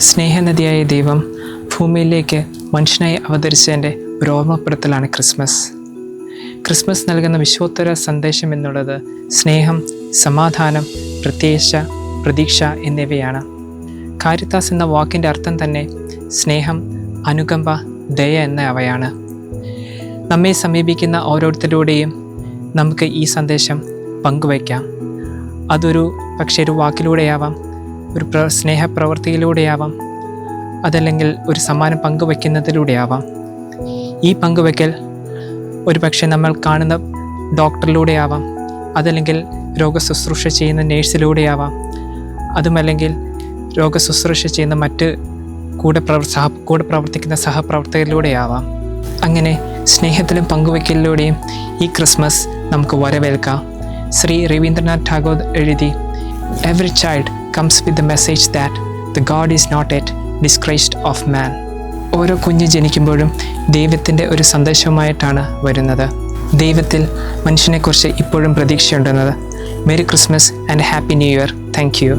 സ്നേഹനദിയായ ദൈവം ഭൂമിയിലേക്ക് മനുഷ്യനായി അവതരിച്ചതിന്റെ ഒരു ഓർമ്മപ്പെടുത്തലാണ് ക്രിസ്മസ്. ക്രിസ്മസ് നൽകുന്ന വിശ്വോത്തര സന്ദേശം എന്നുള്ളത് സ്നേഹം സമാധാനം പ്രത്യേക പ്രതീക്ഷ എന്നിവയാണ്. കാരിത്താസ് എന്ന വാക്കിന്റെ അർത്ഥം തന്നെ സ്നേഹം അനുകമ്പ ദയ എന്ന അവയാണ്. നമ്മെ സമീപിക്കുന്ന ഓരോരുത്തരുടെയും നമുക്ക് ഈ സന്ദേശം പങ്കുവയ്ക്കാം. അതൊരു പക്ഷേ ഒരു വാക്കിലൂടെയാവാം ഒരു പ്ര സ്നേഹപ്രവൃത്തിയിലൂടെയാവാം അതല്ലെങ്കിൽ ഒരു സമ്മാനം പങ്കുവെക്കുന്നതിലൂടെയാവാം. ഈ പങ്കുവയ്ക്കൽ ഒരു പക്ഷേ നമ്മൾ കാണുന്ന ഡോക്ടറിലൂടെയാവാം. അതല്ലെങ്കിൽ രോഗശുശ്രൂഷ ചെയ്യുന്ന നേഴ്സിലൂടെയാവാം. അതുമല്ലെങ്കിൽ രോഗശുശ്രൂഷ ചെയ്യുന്ന മറ്റ് കൂടെ പ്രവർ സഹ കൂടെ പ്രവർത്തിക്കുന്ന സഹപ്രവർത്തകരിലൂടെയാവാം. അങ്ങനെ സ്നേഹത്തിലും പങ്കുവയ്ക്കലിലൂടെയും ഈ ക്രിസ്മസ് നമുക്ക് വരവേൽക്കാം. ശ്രീ രവീന്ദ്രനാഥ് ടാഗോർ എഴുതി every child comes with the message that the god is not yet discouraged of man ഓരോ കുഞ്ഞ് ജനിക്കുമ്പോഴും ദൈവത്തിന്റെ ഒരു സന്ദേശവുമായിട്ടാണ് വരുന്നത്. ദൈവത്തിൽ മനുഷ്യനെക്കുറിച്ച് ഇപ്പോഴും പ്രതീക്ഷയുണ്ടെന്നത്. Merry Christmas and happy new year thank you